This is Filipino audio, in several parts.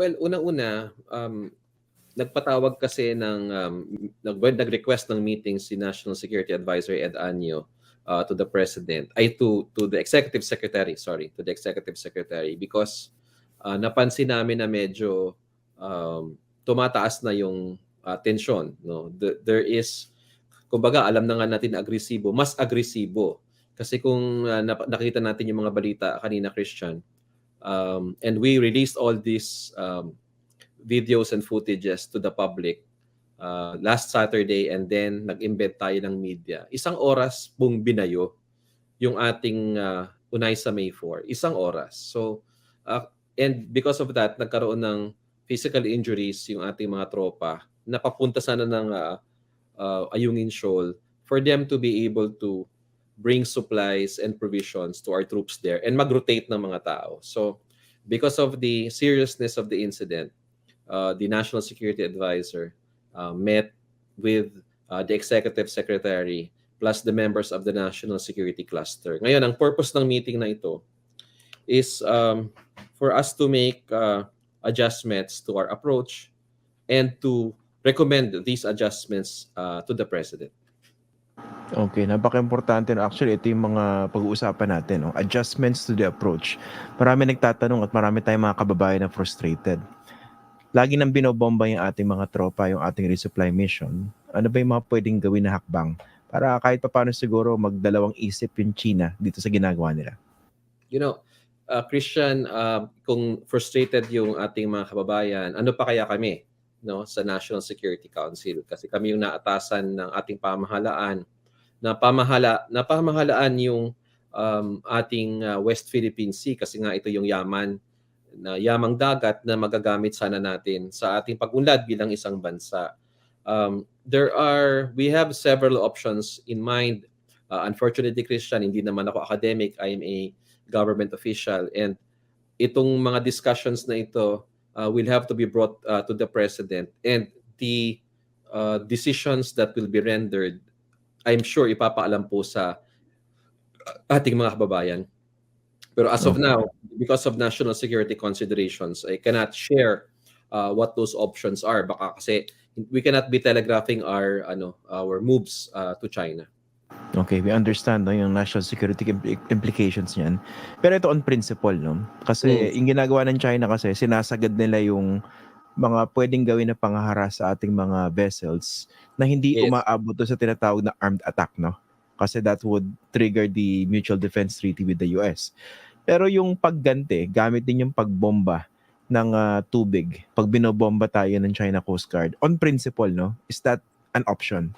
Well, unang-una, um, nagpatawag kasi ng um, nag nag-request ng meeting si National Security Advisor Ed Anyo uh, to the President, ay to to the Executive Secretary, sorry, to the Executive Secretary because uh, napansin namin na medyo um, tumataas na yung uh, tensyon, no? The, there is kumbaga alam na nga natin na agresibo, mas agresibo. Kasi kung uh, nakita natin yung mga balita kanina Christian, um, and we released all these um, videos and footages to the public uh, last Saturday and then nag-embed tayo ng media. Isang oras pong binayo yung ating uh, Unay sa May 4. Isang oras. So, uh, and because of that, nagkaroon ng physical injuries yung ating mga tropa na papunta sana ng uh, uh, Ayungin Shoal for them to be able to bring supplies and provisions to our troops there and mag-rotate ng mga tao. So, because of the seriousness of the incident, uh, the National Security Advisor uh, met with uh, the Executive Secretary plus the members of the National Security Cluster. Ngayon, ang purpose ng meeting na ito is um, for us to make uh, adjustments to our approach and to recommend these adjustments uh, to the President. Okay, napaka-importante. No? Actually, ito yung mga pag-uusapan natin. No? Adjustments to the approach. Marami nagtatanong at marami tayong mga kababayan na frustrated. Lagi nang binobomba yung ating mga tropa, yung ating resupply mission. Ano ba yung mga pwedeng gawin na hakbang para kahit paano siguro magdalawang isip yung China dito sa ginagawa nila? You know, uh, Christian, uh, kung frustrated yung ating mga kababayan, ano pa kaya kami no sa National Security Council? Kasi kami yung naatasan ng ating pamahalaan na pamahala na pamahalaan yung um, ating uh, West Philippine Sea kasi nga ito yung yaman na yamang dagat na magagamit sana natin sa ating pagunlad bilang isang bansa. Um, there are we have several options in mind. Uh, unfortunately, Christian, hindi naman ako academic. I am a government official and itong mga discussions na ito uh, will have to be brought uh, to the president and the uh, decisions that will be rendered I'm sure ipapaalam po sa ating mga kababayan. Pero as of now, because of national security considerations, I cannot share uh, what those options are. Baka kasi we cannot be telegraphing our ano our moves uh, to China. Okay, we understand no, yung national security implications niyan. Pero ito on principle, no? Kasi mm. yung ginagawa ng China kasi sinasagad nila yung mga pwedeng gawin na pangahara sa ating mga vessels na hindi yes. umaabot sa tinatawag na armed attack, no? Kasi that would trigger the Mutual Defense Treaty with the US. Pero yung pagganti, gamit din yung pagbomba ng uh, tubig pag binobomba tayo ng China Coast Guard. On principle, no? Is that an option?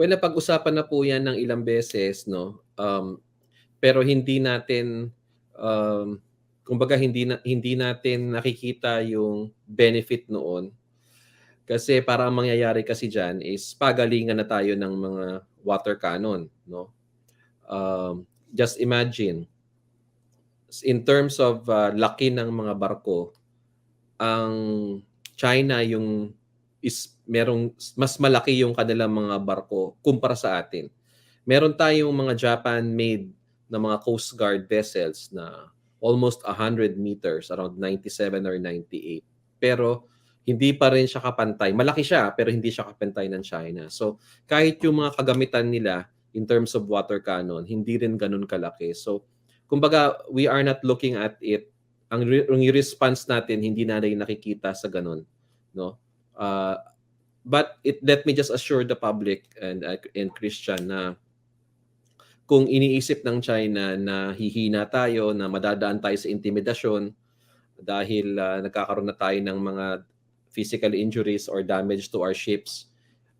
Well, napag-usapan na po yan ng ilang beses, no? Um, pero hindi natin um, kumbaga hindi na, hindi natin nakikita yung benefit noon. Kasi para ang mangyayari kasi diyan is pagalingan na tayo ng mga water cannon, no? Um, just imagine in terms of uh, laki ng mga barko, ang China yung is merong mas malaki yung kanilang mga barko kumpara sa atin. Meron tayong mga Japan-made na mga Coast Guard vessels na almost 100 meters, around 97 or 98. Pero hindi pa rin siya kapantay. Malaki siya, pero hindi siya kapantay ng China. So, kahit yung mga kagamitan nila in terms of water cannon, hindi rin ganun kalaki. So, kumbaga, we are not looking at it. Ang, re- ang response natin, hindi na rin nakikita sa ganun. No? Uh, but it, let me just assure the public and, uh, and Christian na kung iniisip ng China na hihina tayo, na madadaan tayo sa intimidasyon dahil uh, nagkakaroon na tayo ng mga physical injuries or damage to our ships,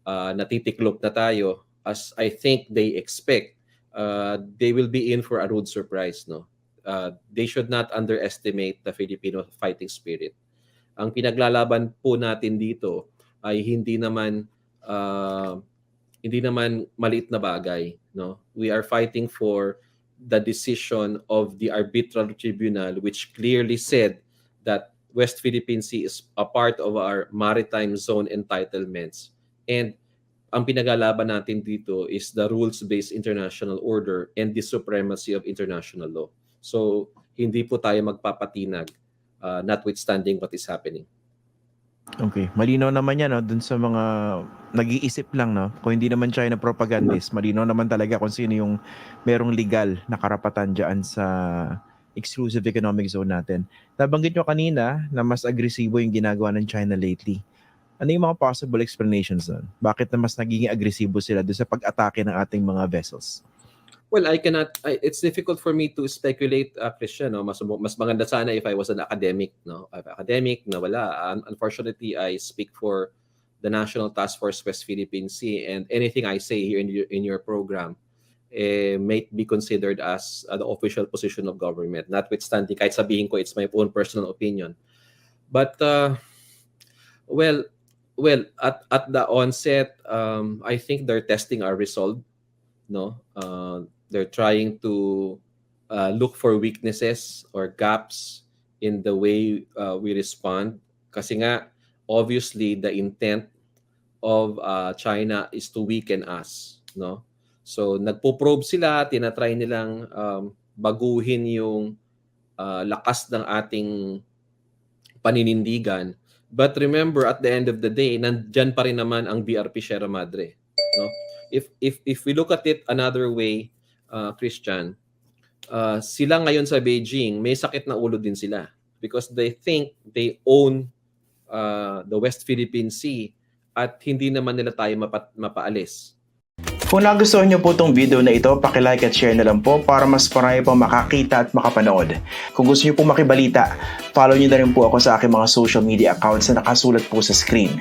uh, natitiklop na tayo, as I think they expect, uh, they will be in for a rude surprise. No? Uh, they should not underestimate the Filipino fighting spirit. Ang pinaglalaban po natin dito ay hindi naman uh, hindi naman maliit na bagay no we are fighting for the decision of the arbitral tribunal which clearly said that West Philippine Sea is a part of our maritime zone entitlements and ang pinagalaban natin dito is the rules-based international order and the supremacy of international law. So, hindi po tayo magpapatinag uh, notwithstanding what is happening. Okay, malinaw naman yan no, dun sa mga nag-iisip lang no. Kung hindi naman China propagandist, malinaw naman talaga kung sino yung merong legal na karapatan diyan sa exclusive economic zone natin. Nabanggit nyo kanina na mas agresibo yung ginagawa ng China lately. Ano yung mga possible explanations doon? Bakit na mas nagiging agresibo sila doon sa pag-atake ng ating mga vessels? Well, I cannot. I, it's difficult for me to speculate, uh, Christian. No? Mas mas maganda sana if I was an academic. No, academic na wala. Un- unfortunately, I speak for the National Task Force West Philippine Sea, and anything I say here in your, in your program eh, may be considered as uh, the official position of government. Notwithstanding, kahit sabihin ko it's my own personal opinion. But uh, well, well, at at the onset, um, I think they're testing our resolve. No, uh, they're trying to uh, look for weaknesses or gaps in the way uh, we respond. Kasi nga, obviously, the intent of uh, China is to weaken us. No? So, nagpo-probe sila, tinatry nilang um, baguhin yung uh, lakas ng ating paninindigan. But remember, at the end of the day, nandyan pa rin naman ang BRP Sierra Madre. No? If, if, if we look at it another way, uh, Christian, uh, sila ngayon sa Beijing, may sakit na ulo din sila because they think they own uh, the West Philippine Sea at hindi naman nila tayo mapa- mapaalis. Kung nagustuhan niyo po itong video na ito, pakilike at share na lang po para mas marami pang makakita at makapanood. Kung gusto niyo po makibalita, follow niyo na rin po ako sa aking mga social media accounts na nakasulat po sa screen.